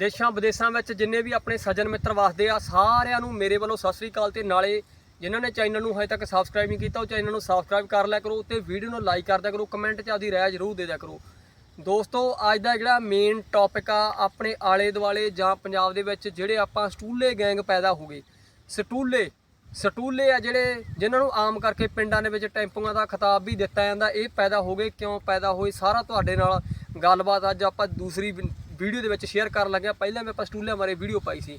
ਦੇਸ਼ਾਂ ਵਿਦੇਸ਼ਾਂ ਵਿੱਚ ਜਿੰਨੇ ਵੀ ਆਪਣੇ ਸੱਜਣ ਮਿੱਤਰ ਵਸਦੇ ਆ, ਸਾਰਿਆਂ ਨੂੰ ਮੇਰੇ ਵੱਲੋਂ ਸਤਿ ਸ੍ਰੀ ਅਕਾਲ ਤੇ ਨਾਲੇ ਜਿਨ੍ਹਾਂ ਨੇ ਚੈਨਲ ਨੂੰ ਹਜੇ ਤੱਕ ਸਬਸਕ੍ਰਾਈਬ ਨਹੀਂ ਕੀਤਾ, ਉਹ ਚੈਨਲ ਨੂੰ ਸਬਸਕ੍ਰਾਈਬ ਕਰ ਲਿਆ ਕਰੋ ਤੇ ਵੀਡੀਓ ਨੂੰ ਲਾਈਕ ਕਰ ਦਿਆ ਕਰੋ ਕਮੈਂਟ 'ਚ ਆਦੀ ਰਾਏ ਜ਼ਰੂਰ ਦੇ ਦਿਆ ਕਰੋ। ਦੋਸਤੋ, ਅੱਜ ਦਾ ਜਿਹੜਾ ਮੇਨ ਟੌਪਿਕ ਆ, ਆਪਣੇ ਆਲੇ ਦੁਆਲੇ ਜਾਂ ਪੰਜਾਬ ਦੇ ਵਿੱਚ ਜਿਹੜੇ ਆਪਾਂ ਸਟੂਲੇ ਗੈਂਗ ਪੈਦਾ ਹੋ ਗਏ। ਸਟੂਲੇ ਸਟੂਲੇ ਆ ਜਿਹੜੇ ਜਿਨ੍ਹਾਂ ਨੂੰ ਆਮ ਕਰਕੇ ਪਿੰਡਾਂ ਦੇ ਵਿੱਚ ਟੈਂਪੂਆਂ ਦਾ ਖਿਤਾਬ ਵੀ ਦਿੱਤਾ ਜਾਂਦਾ, ਇਹ ਪੈਦਾ ਹੋ ਗਏ, ਕਿਉਂ ਪੈਦਾ ਹੋਏ, ਸਾਰਾ ਤੁਹਾਡੇ ਨਾਲ ਗੱਲਬਾਤ ਅੱਜ ਆਪਾਂ ਦੂਸਰੀ ਵੀਡੀਓ ਦੇ ਵਿੱਚ ਸ਼ੇਅਰ ਕਰਨ ਲੱਗਿਆ, ਪਹਿਲਾਂ ਮੈਂ ਆਪਾਂ ਸਟੂਲਿਆਂ ਬਾਰੇ ਵੀਡੀਓ ਪਾਈ ਸੀ।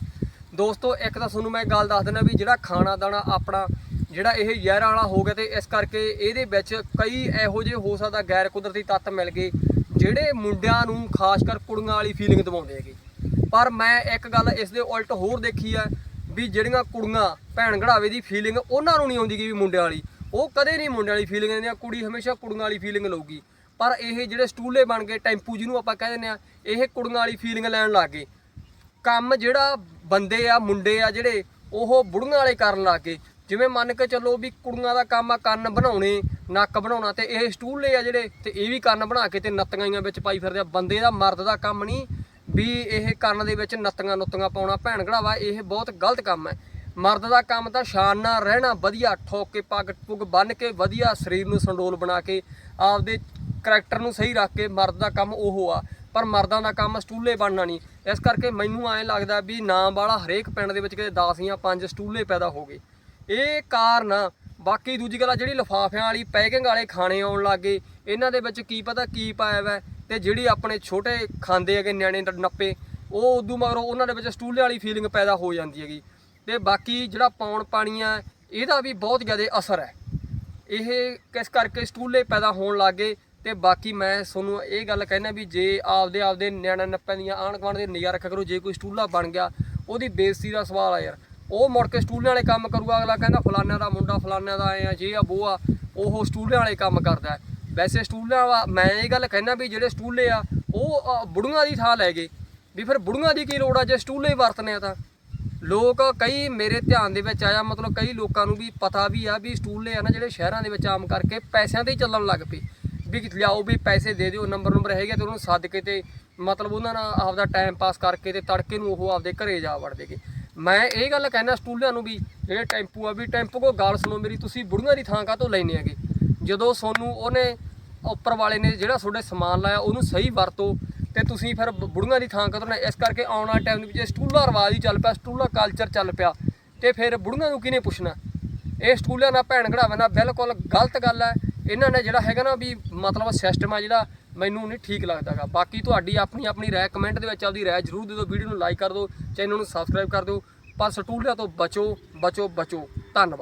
ਦੋਸਤੋ, ਇੱਕ ਤਾਂ ਤੁਹਾਨੂੰ ਮੈਂ ਗੱਲ ਦੱਸ ਦਿੰਦਾ ਵੀ ਜਿਹੜਾ ਖਾਣਾ ਦਾਣਾ ਆਪਣਾ, ਜਿਹੜਾ ਇਹ ਜ਼ਹਿਰਾਂ ਵਾਲਾ ਹੋ ਗਿਆ ਤੇ ਇਸ ਕਰਕੇ ਇਹਦੇ ਵਿੱਚ ਕਈ ਇਹੋ ਜਿਹੇ ਹੋ ਸਕਦਾ ਗੈਰ ਕੁਦਰਤੀ ਤੱਤ ਮਿਲ ਗਏ, ਜਿਹੜੇ ਮੁੰਡਿਆਂ ਨੂੰ ਖਾਸ ਕਰ ਕੁੜੀਆਂ ਵਾਲੀ ਫੀਲਿੰਗ ਦਿਵਾਉਂਦੇ ਹੈਗੇ। ਪਰ ਮੈਂ ਇੱਕ ਗੱਲ ਇਸ ਦੇ ਉਲਟ ਹੋਰ ਦੇਖੀ ਆ ਵੀ ਜਿਹੜੀਆਂ ਕੁੜੀਆਂ ਭੈਣ ਘੜਾਵੇ ਦੀ ਫੀਲਿੰਗ ਉਹਨਾਂ ਨੂੰ ਨਹੀਂ ਆਉਂਦੀ ਗੀ ਵੀ ਮੁੰਡਿਆਂ ਵਾਲੀ। ਉਹ ਕਦੇ ਨਹੀਂ ਮੁੰਡਿਆਂ ਵਾਲੀ ਫੀਲਿੰਗ ਦਿੰਦੀਆਂ, ਕੁੜੀ ਹਮੇਸ਼ਾ ਕੁੜੀਆਂ ਵਾਲੀ ਫੀਲਿੰਗ ਲਊਗੀ। ਪਰ ਇਹ ਜਿਹੜੇ ਸਟੂਲੇ ਬਣ ਗਏ, ਟੈਂਪੂ ਜਿਹਨੂੰ ਆਪਾਂ ਕਹਿ ਦਿੰਦੇ ਆ ਇਹ ਕੁੜੀਆਂ ਵਾਲੀ ਫੀਲਿੰਗ ਲੈਣ ਲੱਗ ਗਏ। ਕੰਮ ਜਿਹੜਾ ਬੰਦੇ ਆ, ਮੁੰਡੇ ਆ ਜਿਹੜੇ, ਉਹ ਬੁੜੀਆਂ ਵਾਲੇ ਕਰਨ ਲੱਗ ਗਏ। ਜਿਵੇਂ ਮੰਨ ਕੇ ਚੱਲੋ ਵੀ ਕੁੜੀਆਂ ਦਾ ਕੰਮ ਆ ਕੰਨ ਬਣਾਉਣੇ, ਨੱਕ ਬਣਾਉਣਾ, ਤੇ ਇਹ ਸਟੂਲੇ ਆ ਜਿਹੜੇ, ਤੇ ਇਹ ਵੀ ਕੰਨ ਬਣਾ ਕੇ ਤੇ ਨੱਤੀਆਂ ਵਿੱਚ ਪਾਈ ਫਿਰਦੇ ਆ। ਬੰਦੇ ਦਾ ਮਰਦ ਦਾ ਕੰਮ ਨਹੀਂ ਵੀ ਇਹ ਕੰਨ ਦੇ ਵਿੱਚ ਨੱਤੀਆਂ ਨੁੱਤੀਆਂ ਪਾਉਣਾ। ਭੈਣ ਘੜਾਵਾ ਇਹ ਬਹੁਤ ਗਲਤ ਕੰਮ ਹੈ। ਮਰਦ ਦਾ ਕੰਮ ਤਾਂ ਸ਼ਾਨ ਨਾਲ ਰਹਿਣਾ, ਵਧੀਆ, ਠੋਕ ਕੇ ਪੱਗ ਪੁੱਗ ਬੰਨ ਕੇ ਵਧੀਆ ਸਰੀਰ ਨੂੰ ਸੰਡੋਲ ਬਣਾ ਕੇ, ਆਪਦੇ ਕਰੈਕਟਰ ਨੂੰ ਸਹੀ ਰੱਖ ਕੇ ਮਰਦ ਦਾ ਕੰਮ ਉਹ ਆ, ਪਰ ਮਰਦਾਂ ਦਾ ਕੰਮ ਸਟੂਲੇ ਬਣਨਾ ਨਹੀਂ। ਇਸ ਕਰਕੇ ਮੈਨੂੰ ਐਂ ਲੱਗਦਾ ਵੀ ਨਾਮ ਵਾਲਾ ਹਰੇਕ ਪਿੰਡ ਦੇ ਵਿੱਚ ਕਿਤੇ 10 ਜਾਂ 5 ਸਟੂਲੇ ਪੈਦਾ ਹੋ ਗਏ। ਇਹ ਕਾਰਨ ਬਾਕੀ ਦੂਜੀ ਗੱਲ ਆ, ਜਿਹੜੀ ਲਫਾਫਿਆਂ ਵਾਲੀ ਪੈਕਿੰਗ ਵਾਲੇ ਖਾਣੇ ਆਉਣ ਲੱਗੇ ਇਹਨਾਂ ਦੇ ਵਿੱਚ ਕੀ ਪਤਾ ਕੀ ਪਾਇਆ ਵਾ, ਤੇ ਜਿਹੜੀ ਆਪਣੇ ਛੋਟੇ ਖਾਂਦੇ ਹੈਗੇ ਨਿਆਣੇ ਨੱਪੇ, ਉਹ ਉਦੋਂ ਮਗਰੋਂ ਉਹਨਾਂ ਦੇ ਵਿੱਚ ਸਟੂਲੇ ਵਾਲੀ ਫੀਲਿੰਗ ਪੈਦਾ ਹੋ ਜਾਂਦੀ ਹੈਗੀ। ਤੇ ਬਾਕੀ ਜਿਹੜਾ ਪੌਣ ਪਾਣੀ ਆ ਇਹਦਾ ਵੀ ਬਹੁਤ ਜ਼ਿਆਦਾ ਅਸਰ ਹੈ। ਇਹ ਕਿਸ ਕਰਕੇ ਸਟੂਲੇ ਪੈਦਾ ਹੋਣ ਲੱਗੇ ਤੇ ਬਾਕੀ ਮੈਂ ਤੁਹਾਨੂੰ ਇਹ ਗੱਲ ਕਹਿਣਾ ਵੀ ਜੇ ਆਪਦੇ ਆਪਦੇ ਨਿਆਣੇ ਨੱਪਿਆਂ ਦੀਆਂ ਆਣ ਗੁਆਂਢ ਦੇ ਨਿਗਾਹ ਰੱਖਿਆ ਕਰੋ ਜੇ ਕੋਈ ਸਟੂਲਾ ਬਣ ਗਿਆ ਉਹਦੀ ਬੇਇੱਜ਼ਤੀ ਦਾ ਸਵਾਲ ਆ ਯਾਰ। ਉਹ ਮੁੜ ਕੇ ਸਟੂਲੇ ਵਾਲੇ ਕੰਮ ਕਰੂਗਾ ਅਗਲਾ ਕਹਿੰਦਾ ਫਲਾਨਿਆਂ ਦਾ ਮੁੰਡਾ ਫਲਾਨਿਆਂ ਦਾ ਆਏ ਆ ਜੇ ਆ ਬੋ ਆ ਉਹ ਸਟੂਲੇ ਵਾਲੇ ਕੰਮ ਕਰਦਾ। ਵੈਸੇ ਸਟੂਲਿਆਂ ਵਾ ਮੈਂ ਇਹ ਗੱਲ ਕਹਿਣਾ ਵੀ ਜਿਹੜੇ ਸਟੂਲੇ ਆ ਉਹ ਅ, ਬੁੜੀਆਂ ਦੀ ਥਾਂ ਲੈ ਗਏ। ਵੀ ਫਿਰ ਬੁੜੀਆਂ ਦੀ ਕੀ ਲੋੜ ਆ ਜੇ ਸਟੂਲੇ ਹੀ ਵਰਤਨੇ ਆ ਤਾਂ? ਲੋਕ ਕਈ ਮੇਰੇ ਧਿਆਨ ਦੇ ਵਿੱਚ ਆਇਆ ਮਤਲਬ ਕਈ ਲੋਕਾਂ ਨੂੰ ਵੀ ਪਤਾ ਵੀ ਆ ਵੀ ਸਟੂਲੇ ਆ ਨਾ ਜਿਹੜੇ ਸ਼ਹਿਰਾਂ ਦੇ ਵਿੱਚ ਆਮ ਕਰਕੇ ਪੈਸਿਆਂ ਤੇ ਹੀ ਚੱਲਣ ਲੱਗ ਪਏ। ਵੀ ਲਿਆਓ ਵੀ ਪੈਸੇ ਦੇ ਦਿਓ, ਨੰਬਰ ਨੰਬਰ ਹੈਗੇ ਤੇ ਉਹਨੂੰ ਸੱਦ ਕੇ ਤੇ ਮਤਲਬ ਉਹਨਾਂ ਨਾਲ ਆਪਦਾ ਟਾਈਮ ਪਾਸ ਕਰਕੇ ਤੇ ਤੜਕੇ ਨੂੰ ਉਹ ਆਪਦੇ ਘਰੇ ਜਾ ਵੜਦੇਗੇ ਮੈਂ ਇਹ ਗੱਲ ਕਹਿਣਾ ਸਟੂਲਿਆਂ ਨੂੰ ਵੀ, ਜਿਹੜੇ ਟੈਂਪੂ ਆ, ਵੀ ਟੈਂਪੂ ਕੋ ਗੱਲ ਸੁਣੋ ਮੇਰੀ, ਤੁਸੀਂ ਬੁੜੀਆਂ ਦੀ ਥਾਂ ਕਾਹਤੋਂ ਲੈਨੇ ਹੈਗੇ? ਜਦੋਂ ਸੋਨੂੰ ਉਹਨੇ ਉੱਪਰ ਵਾਲੇ ਨੇ ਜਿਹੜਾ ਤੁਹਾਡੇ ਸਮਾਨ ਲਾਇਆ, ਉਹਨੂੰ ਸਹੀ ਵਰਤੋ ਤੇ ਤੁਸੀਂ ਫਿਰ ਬੁੜੀਆਂ ਦੀ ਥਾਂ ਕਦੋਂ ਇਸ ਕਰਕੇ ਆਉਣ ਵਾਲੇ ਟਾਈਮ ਦੇ ਵਿੱਚ ਸਟੂਲਾ ਰਿਵਾਜ ਹੀ ਚੱਲ ਪਿਆ, ਸਟੂਲਾ ਕਲਚਰ ਚੱਲ ਪਿਆ। ਤੇ ਫਿਰ ਬੁੜੀਆਂ ਨੂੰ ਕਿਹਨੇ ਪੁੱਛਣਾ? ਇਹ ਸਟੂਲਿਆਂ ਨਾਲ ਭੈਣ ਘੜਾਵੇਂ ਨਾਲ ਬਿਲਕੁਲ ਗਲਤ ਗੱਲ ਹੈ। ਇਹਨਾਂ ਨੇ ਜਿਹੜਾ ਹੈਗਾ ਨਾ ਵੀ ਮਤਲਬ ਸਿਸਟਮ ਆ ਜਿਹੜਾ ਮੈਨੂੰ ਨਹੀਂ ਠੀਕ ਲੱਗਦਾਗਾ। ਬਾਕੀ ਤੁਹਾਡੀ ਆਪਣੀ ਆਪਣੀ ਰਾਏ ਕਮੈਂਟ ਦੇ ਵਿੱਚ ਆਪਦੀ ਰਾਏ ਜ਼ਰੂਰ ਦੇ ਦਿਓ ਵੀਡੀਓ ਨੂੰ ਲਾਈਕ ਕਰ ਦਿਓ ਚੈਨਲ ਨੂੰ ਸਬਸਕ੍ਰਾਈਬ ਕਰ ਦਿਓ। ਪਰ ਸਟੂਲਿਆਂ ਤੋਂ ਬਚੋ ਬਚੋ ਬਚੋ। ਧੰਨਵਾਦ।